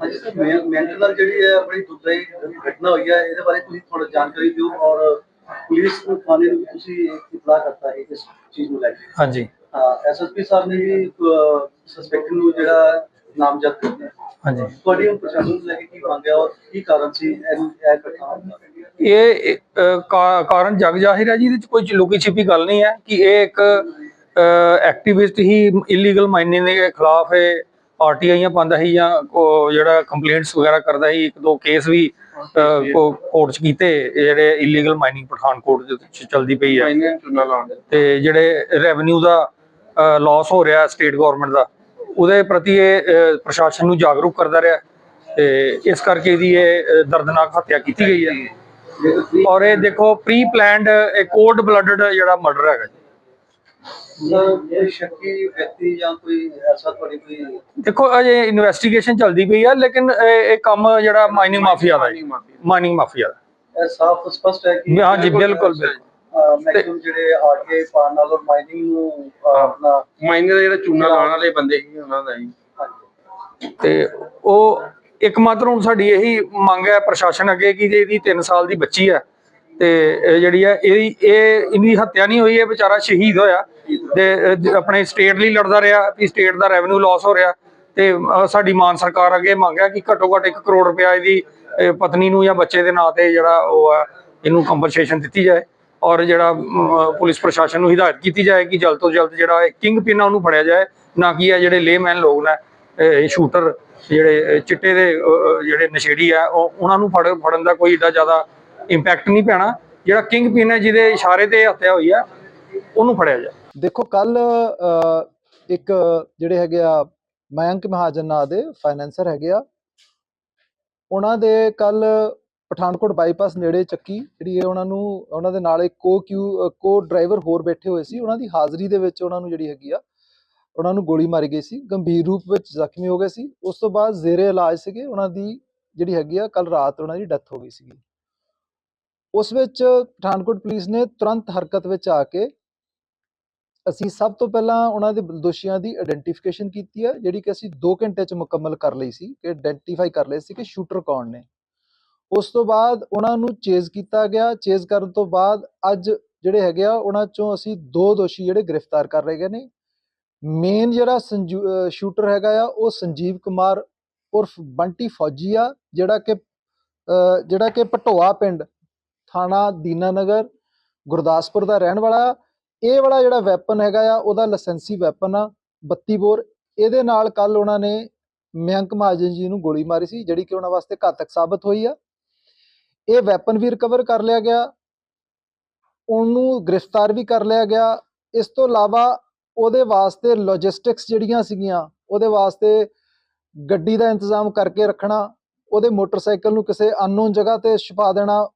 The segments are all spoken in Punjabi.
ਹਾਂਜੀ ਸਰ ਮੈਂਟਲ ਨਾਲ ਜਿਹੜੀ ਹੈ ਬੜੀ ਦੁਖਦਾਈ ਘਟਨਾ ਹੋਈ ਹੈ ਇਹਦੇ ਬਾਰੇ ਤੁਸੀਂ ਥੋੜਾ ਜਾਣਕਾਰੀ ਦਿਓ ਔਰ ਪੁਲਿਸ ਨੂੰ ਥਾਣੇ ਨੂੰ ਵੀ ਤੁਸੀਂ ਇਤਲਾਹ ਕਰਤਾ ਹੈ ਇਸ ਚੀਜ਼ ਨੂੰ ਲੈ ਕੇ। ਹਾਂਜੀ। ਐਸਐਸਪੀ ਸਾਹਿਬ ਨੇ ਵੀ ਸਸਪੈਕਟ ਨੂੰ ਜਿਹੜਾ ਨਾਮਜ਼ਦ ਕੀਤਾ ਹੈ। ਹਾਂਜੀ। ਤੁਹਾਡੀ ਹੁਣ ਪ੍ਰਸ਼ਾਸਨ ਨੂੰ ਲੈ ਕੇ ਕੀ ਮੰਗ ਹੈ ਔਰ ਕੀ ਕਾਰਨ ਸੀ ਇਹ ਘਟਨਾ ਇਹ ਜਗ ਜ਼ਾਹਿਰ ਹੈ ਜੀ ਇਹਦੇ ਕੋਈ ਲੁਕੀ ਛਿਪੀ ਗੱਲ ਨਹੀਂ ਹੈ ਕਿ ਇਹ ਇੱਕ ਐਕਟਿਵਿਸਟ ਹੀ ਇਲੀਗਲ ਮਾਈਨਿੰਗ ਦੇ ਖਿਲਾਫ ਇਹ ਆਰਟੀਆਈਆਂ ਪਾਉਂਦਾ ਸੀ ਜਾਂ ਉਹ ਜਿਹੜਾ ਕੰਪਲੇਂਟਸ ਵਗੈਰਾ ਕਰਦਾ ਸੀ ਇੱਕ ਦੋ ਕੇਸ ਵੀ ਕੋਰਟ ਚ ਕੀਤੇ ਜਿਹੜੇ ਇਲੀਗਲ ਮਾਈਨਿੰਗ ਪਠਾਨਕੋਟ ਦੇ ਵਿੱਚ ਚਲਦੀ ਪਈ ਹੈ ਤੇ ਜਿਹੜੇ ਰੈਵਨਿਊ ਦਾ ਲਾਸ ਹੋ ਰਿਹਾ ਸਟੇਟ ਗਵਰਨਮੈਂਟ ਦਾ ਉਹਦੇ ਪ੍ਰਤੀ ਇਹ ਪ੍ਰਸ਼ਾਸਨ ਨੂੰ ਜਾਗਰੂਕ ਕਰਦਾ ਰਿਹਾ। ਤੇ ਇਸ ਕਰਕੇ ਇਹਦੀ ਇਹ ਦਰਦਨਾਕ ਹੱਤਿਆ ਕੀਤੀ ਗਈ ਹੈ ਔਰ ਇਹ ਦੇਖੋ ਪ੍ਰੀ ਪਲਾਨਡ ਇਹ ਕੋਲਡ ਬਲੱਡਡ ਜਿਹੜਾ ਮਰਡਰ ਹੈਗਾ ਜੀ ਸਰ ਕੋਈ ਸ਼ੱਕੀ ਵਿਅਕਤੀ ਜਾਂ ਕੋਈ ਐਸਾ ਤੁਹਾਡੀ ਕੋਈ ਦੇਖੋ ਅਜੇ ਇਨਵੈਸਟੀਗੇਸ਼ਨ ਚੱਲਦੀ ਪਈ ਹੈ ਲੇਕਿਨ ਇਹ ਇਹ ਕੰਮ ਜਿਹੜਾ ਮਾਈਨਿੰਗ ਮਾਫੀਆ ਦਾ ਹੈ। ਮਾਈਨਿੰਗ ਮਾਫੀਆ ਦਾ। ਇਹ ਸਾਫ਼ ਸਪਸ਼ਟ ਹੈ ਕਿ ਹਾਂ ਜੀ ਬਿਲਕੁਲ ਬਿਲਕੁਲ। ਮੈਕਸਿਮਮ ਜਿਹੜੇ ਆਰਟੀਆਈ ਪਾਣ ਨਾਲ ਔਰ ਮਾਈਨਿੰਗ ਨੂੰ ਆਪਣਾ ਮਾਈਨਿੰਗ ਦਾ ਜਿਹੜਾ ਚੂਨਾ ਲਾਉਣ ਵਾਲੇ ਬੰਦੇ ਸੀ ਉਹਨਾਂ ਦਾ ਹੀ। ਹਾਂਜੀ। ਤੇ ਉਹ ਇੱਕਮਾਤਰ ਹੁਣ ਸਾਡੀ ਇਹੀ ਮੰਗ ਹੈ ਪ੍ਰਸ਼ਾਸਨ ਅੱਗੇ ਕਿ ਜੇ ਇਹਦੀ 3 ਸਾਲ ਦੀ ਬੱਚੀ ਹੈ ਤੇ ਇਹ ਜਿਹੜੀ ਹੈ ਇਹ ਇਹਦੀ ਹੱਤਿਆ ਨਹੀਂ ਹੋਈ ਇਹ ਵਿਚਾਰਾ ਸ਼ਹੀਦ ਹੋਇਆ। ਤੇ ਆਪਣੇ ਸਟੇਟ ਲਈ ਲੜਦਾ ਰਿਹਾ ਕਿ ਸਟੇਟ ਦਾ ਰੈਵਨਿਊ ਲਾਸ ਹੋ ਰਿਹਾ। ਤੇ ਸਾਡੀ ਮਾਨ ਸਰਕਾਰ ਅੱਗੇ ਮੰਗ ਹੈ ਕਿ ਘੱਟੋ ਘੱਟ 1 ਕਰੋੜ ਰੁਪਇਆ ਇਹਦੀ ਪਤਨੀ ਨੂੰ ਜਾਂ ਬੱਚੇ ਦੇ ਨਾਂ ਤੇ ਜਿਹੜਾ ਉਹ ਆ, ਇਹਨੂੰ ਕੰਪਨਸੇਸ਼ਨ ਦਿੱਤੀ ਜਾਏ ਔਰ ਜਿਹੜਾ ਪੁਲਿਸ ਪ੍ਰਸ਼ਾਸਨ ਨੂੰ ਹਿਦਾਇਤ ਕੀਤੀ ਜਾਏ ਕਿ ਜਲਦ ਤੋਂ ਜਲਦ ਜਿਹੜਾ ਕਿੰਗ ਪਿਨ ਉਹਨੂੰ ਫੜਿਆ ਜਾਏ, ਨਾ ਕਿ ਇਹ ਜਿਹੜੇ ਲੇਮੈਨ ਲੋਕ ਨੇ, ਇਹ ਸ਼ੂਟਰ ਜਿਹੜੇ ਚਿੱਟੇ ਦੇ ਜਿਹੜੇ ਨਸ਼ੇੜੀ ਆ, ਉਹ, ਉਹਨਾਂ ਨੂੰ ਫੜ, ਫੜਨ ਦਾ ਕੋਈ ਏਡਾ ਜ਼ਿਆਦਾ ਇੰਪੈਕਟ ਨਹੀਂ ਪੈਣਾ। ਜਿਹੜਾ ਕਿੰਗ ਪਿਨ ਹੈ ਜਿਹਦੇ ਇਸ਼ਾਰੇ ਤੇ ਹੱਤਿਆ ਹੋਈ ਆ, ਉਹਨੂੰ ਫੜਿਆ ਜਾਏ। ਦੇਖੋ ਕੱਲ ਇੱਕ ਜਿਹੜੇ ਹੈਗੇ ਆ ਮਯੰਕ ਮਹਾਜਨ ਨਾਂ ਦੇ ਫਾਈਨੈਂਸਰ ਹੈਗੇ ਆ, ਉਹਨਾਂ ਦੇ ਕੱਲ ਪਠਾਨਕੋਟ ਬਾਈਪਾਸ ਨੇੜੇ ਚੱਕੀ, ਜਿਹੜੀ ਹੈ ਉਹਨਾਂ ਨੂੰ, ਉਹਨਾਂ ਦੇ ਨਾਲ ਇੱਕ ਕੋ ਕਿਊ, ਕੋ ਡਰਾਈਵਰ ਹੋਰ ਬੈਠੇ ਹੋਏ ਸੀ, ਉਹਨਾਂ ਦੀ ਹਾਜ਼ਰੀ ਦੇ ਵਿੱਚ ਉਹਨਾਂ ਨੂੰ ਜਿਹੜੀ ਹੈਗੀ ਆ, ਉਹਨਾਂ ਨੂੰ ਗੋਲੀ ਮਾਰੀ ਗਈ ਸੀ, ਗੰਭੀਰ ਰੂਪ ਵਿੱਚ ਜ਼ਖਮੀ ਹੋ ਗਏ ਸੀ, ਉਸ ਤੋਂ ਬਾਅਦ ਜ਼ੇਰੇ ਇਲਾਜ ਸੀਗੇ, ਉਹਨਾਂ ਦੀ ਜਿਹੜੀ ਹੈਗੀ ਆ ਕੱਲ ਰਾਤ ਉਹਨਾਂ ਦੀ ਡੈਥ ਹੋ ਗਈ ਸੀਗੀ। ਉਸ ਵਿੱਚ ਪਠਾਨਕੋਟ ਪੁਲਿਸ ਨੇ ਤੁਰੰਤ ਹਰਕਤ ਵਿੱਚ ਆ ਕੇ ਅਸੀਂ ਸਭ ਤੋਂ ਪਹਿਲਾਂ ਉਹਨਾਂ ਦੇ ਦੋਸ਼ੀਆਂ ਦੀ ਆਇਡੈਂਟੀਫਿਕੇਸ਼ਨ ਕੀਤੀ ਆ ਜਿਹੜੀ ਕਿ ਅਸੀਂ 2 ਘੰਟੇ ਚ ਮੁਕੰਮਲ ਕਰ ਲਈ ਸੀ, ਕਿ ਆਇਡੈਂਟੀਫਾਈ ਕਰ ਲਏ ਸੀ ਕਿ ਸ਼ੂਟਰ ਕੌਣ ਨੇ। ਉਸ ਤੋਂ ਬਾਅਦ ਉਹਨਾਂ ਨੂੰ ਚੇਜ਼ ਕੀਤਾ ਗਿਆ। ਚੇਜ਼ ਕਰਨ ਤੋਂ ਬਾਅਦ ਅੱਜ ਜਿਹੜੇ ਹੈਗੇ ਆ, ਉਹਨਾਂ ਚੋਂ ਅਸੀਂ ਦੋ ਦੋਸ਼ੀ ਜਿਹੜੇ ਗ੍ਰਿਫਤਾਰ ਕਰ ਲਏ ਗਏ ਨੇ। ਮੇਨ ਜਿਹੜਾ ਸ਼ੂਟਰ ਹੈਗਾ ਆ, ਉਹ ਸੰਜੀਵ ਕੁਮਾਰ ਉਰਫ ਬੰਟੀ ਫੌਜੀ ਆ, ਜਿਹੜਾ ਕਿ ਜਿਹੜਾ ਕਿ ਪਟੋਆ ਪਿੰਡ, ਥਾਣਾ ਦੀਨਾਨਗਰ ਗੁਰਦਾਸਪੁਰ ਦਾ ਰਹਿਣ ਵਾਲਾ ਇਹ ਵਾਲਾ ਜਿਹੜਾ ਵੈਪਨ ਹੈਗਾ ਆ, ਉਹਦਾ ਲਾਇਸੈਂਸੀ ਵੈਪਨ ਆ 32 ਬੋਰ। ਇਹਦੇ ਨਾਲ ਕੱਲ ਉਹਨਾਂ ਨੇ ਮਯੰਕ ਮਹਾਜਨ ਜੀ ਨੂੰ ਗੋਲੀ ਮਾਰੀ ਸੀ, ਜਿਹੜੀ ਕਿ ਉਹਨਾਂ ਵਾਸਤੇ ਘਾਤਕ ਸਾਬਤ ਹੋਈ ਆ। ਇਹ ਵੈਪਨ ਵੀ ਰਿਕਵਰ ਕਰ ਲਿਆ ਗਿਆ। ਉਹਨੂੰ ਗ੍ਰਿਫਤਾਰ ਵੀ ਕਰ ਲਿਆ ਗਿਆ। ਇਸ ਤੋਂ ਇਲਾਵਾ ਉਹਦੇ ਵਾਸਤੇ ਲੌਜਿਸਟਿਕਸ ਜਿਹੜੀਆਂ ਸੀਗੀਆਂ, ਉਹਦੇ ਵਾਸਤੇ ਗੱਡੀ ਦਾ ਇੰਤਜ਼ਾਮ ਕਰਕੇ ਰੱਖਣਾ, ਉਹਦੇ ਮੋਟਰਸਾਈਕਲ ਨੂੰ ਕਿਸੇ ਅਨਨੋਨ ਜਗ੍ਹਾ ਤੇ ਛੁਪਾ ਦੇਣਾ,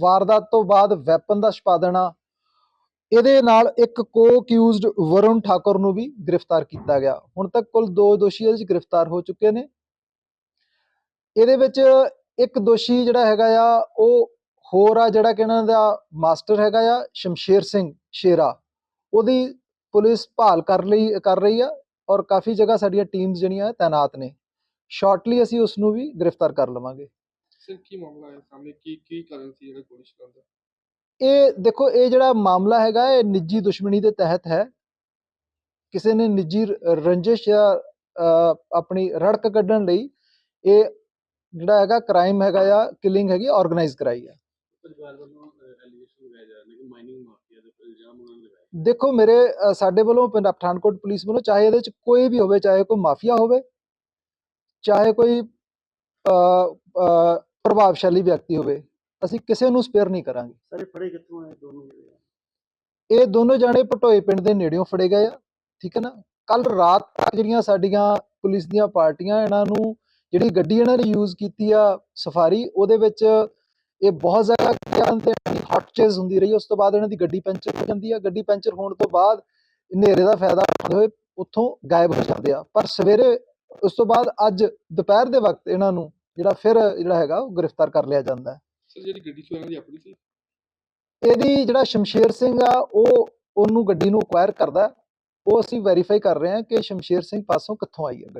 ਵਾਰਦਾਤ ਤੋਂ ਬਾਅਦ ਵੈਪਨ ਦਾ ਛੁਪਾ ਦੇਣਾ ਇਹਦੇ ਨਾਲ ਇੱਕ ਕੋ ਅਕਿਊਜ਼ਡ ਵਰੁਣ ਠਾਕੁਰ ਨੂੰ ਵੀ ਗ੍ਰਿਫਤਾਰ ਕੀਤਾ ਗਿਆ। ਹੁਣ ਤੱਕ ਕੁੱਲ ਦੋ ਦੋਸ਼ੀ ਇਹਦੇ ਵਿੱਚ ਗ੍ਰਿਫਤਾਰ ਹੋ ਚੁੱਕੇ ਨੇ। ਇਹਦੇ ਵਿੱਚ ਇੱਕ ਦੋਸ਼ੀ ਜਿਹੜਾ ਹੈਗਾ ਆ, ਉਹ ਹੋਰ ਆ ਜਿਹੜਾ ਕਿ ਇਹਨਾਂ ਦਾ ਮਾਸਟਰ ਹੈਗਾ ਆ, ਸ਼ਮਸ਼ੇਰ ਸਿੰਘ ਸ਼ੇਰਾ। ਉਹਦੀ ਪੁਲਿਸ ਭਾਲ ਕਰ ਲਈ, ਕਰ ਰਹੀ ਆ ਔਰ ਕਾਫੀ ਜਗ੍ਹਾ ਸਾਡੀਆਂ ਟੀਮਸ ਜਿਹੜੀਆਂ ਤਾਇਨਾਤ ਨੇ। ਸ਼ਾਰਟਲੀ ਅਸੀਂ ਉਸ ਨੂੰ ਵੀ ਗ੍ਰਿਫਤਾਰ ਕਰ ਲਵਾਂਗੇ। ਸਰ ਕੀ ਮਾਮਲਾ ਹੈ? ਸਾਹਮਣੇ ਕੀ ਕੀ ਕਾਰਨ ਸੀ ਜਿਹੜਾ ਗੋਲੀ ਚਲਾਉਣ ਇਹ ਦੇਖੋ ਇਹ ਜਿਹੜਾ ਮਾਮਲਾ ਹੈਗਾ ਇਹ ਨਿੱਜੀ ਦੁਸ਼ਮਣੀ ਦੇ ਤਹਿਤ ਹੈ ਕਿਸੇ ਨੇ ਨਿੱਜੀ ਰ- ਰੰਜਿਸ਼ ਜਾਂ ਅਹ, ਆਪਣੀ ਰੜਕ ਕੱਢਣ ਲਈ ਇਹ ਜਿਹੜਾ ਹੈਗਾ ਕ੍ਰਾਈਮ ਹੈਗਾ ਆ ਕਿਲਿੰਗ ਹੈਗੀ ਆਰਗੇਨਾਈਜ਼ ਕਰਾਈ ਆ ਪਰਿਵਾਰ ਵੱਲੋਂ ਐਲੀਗੇਸ਼ਨ ਲਗਾਇਆ ਜਾ ਰਿਹਾ ਹੈ ਕਿ ਮਾਈਨਿੰਗ ਮਾਫੀਆ ਦੇ ਉੱਪਰ ਇਲਜ਼ਾਮ ਉਹਨਾਂ ਨੇ ਲਗਾਏ ਦੇਖੋ ਮੇਰੇ ਅ, ਸਾਡੇ ਵੱਲੋਂ ਪਿੰਡ ਪਠਾਨਕੋਟ ਪੁਲਿਸ ਵੱਲੋਂ ਚਾਹੇ ਇਹਦੇ ਚ ਕੋਈ ਵੀ ਹੋਵੇ ਚਾਹੇ ਕੋਈ ਮਾਫੀਆ ਹੋਵੇ ਚਾਹੇ ਕੋਈ ਅ, ਅ, ਪ੍ਰਭਾਵਸ਼ਾਲੀ ਵਿਅਕਤੀ ਹੋਵੇ ਅਸੀਂ ਕਿਸੇ ਨੂੰ ਸਪੇਅਰ ਨਹੀਂ ਕਰਾਂਗੇ। ਸਾਰੇ ਫੜੇ ਕਿੱਥੋਂ ਆਏ ਦੋਨੋਂ ਇਹ ਦੋਨੋਂ ਜਾਣੇ ਪਟੋਏ ਪਿੰਡ ਦੇ ਨੇੜਿਓਂ ਫੜੇ ਗਏ ਆ ਠੀਕ ਹੈ ਨਾ? ਕੱਲ ਰਾਤ ਤੱਕ ਜਿਹੜੀਆਂ ਸਾਡੀਆਂ ਪੁਲਿਸ ਦੀਆਂ ਪਾਰਟੀਆਂ ਇਹਨਾਂ ਨੂੰ ਜਿਹੜੀ ਗੱਡੀ ਇਹਨਾਂ ਨੇ ਯੂਜ਼ ਕੀਤੀ ਆ ਸਫਾਰੀ ਉਹਦੇ ਵਿੱਚ ਇਹ ਬਹੁਤ ਜ਼ਿਆਦਾ ਕਰਨ ਤੇ ਹੱਟ ਚੇਜ਼ ਹੁੰਦੀ ਰਹੀ ਉਸ ਤੋਂ ਬਾਅਦ ਇਹਨਾਂ ਦੀ ਗੱਡੀ ਪੈਂਚਰ ਹੋ ਜਾਂਦੀ ਆ। ਗੱਡੀ ਪੈਂਚਰ ਹੋਣ ਤੋਂ ਬਾਅਦ ਹਨੇਰੇ ਦਾ ਫਾਇਦਾ ਉਠਾਉਂਦੇ ਹੋਏ ਉੱਥੋਂ ਗਾਇਬ ਹੋ ਜਾਂਦੇ ਆ। ਪਰ ਸਵੇਰੇ ਉਸ ਤੋਂ ਬਾਅਦ ਅੱਜ ਦੁਪਹਿਰ ਦੇ ਵਕਤ ਇਹਨਾਂ ਨੂੰ ਜਿਹੜਾ ਫਿਰ ਜਿਹੜਾ ਹੈਗਾ ਉਹ ਗ੍ਰਿਫਤਾਰ ਕਰ ਲਿਆ ਜਾਂਦਾ ਹੈ। ਸਰ, ਜਿਹੜੀ ਗੱਡੀ ਸੀ ਦੀ ਆਪਣੀ ਸੀ? ਇਹਦੀ ਜਿਹੜਾ ਸ਼ਮਸ਼ੇਰ ਸਿੰਘ ਆ, ਉਹ ਉਹਨੂੰ ਗੱਡੀ ਨੂੰ ਅਕਵਾਇਰ ਕਰਦਾ। ਉਹ ਅਸੀਂ ਵੈਰੀਫਾਈ ਕਰ ਰਹੇ ਹਾਂ ਕਿ ਸ਼ਮਸ਼ੇਰ ਸਿੰਘ ਪਾਸੋਂ ਕਿੱਥੋਂ ਆਈ ਹੈ ਗੱਡੀ।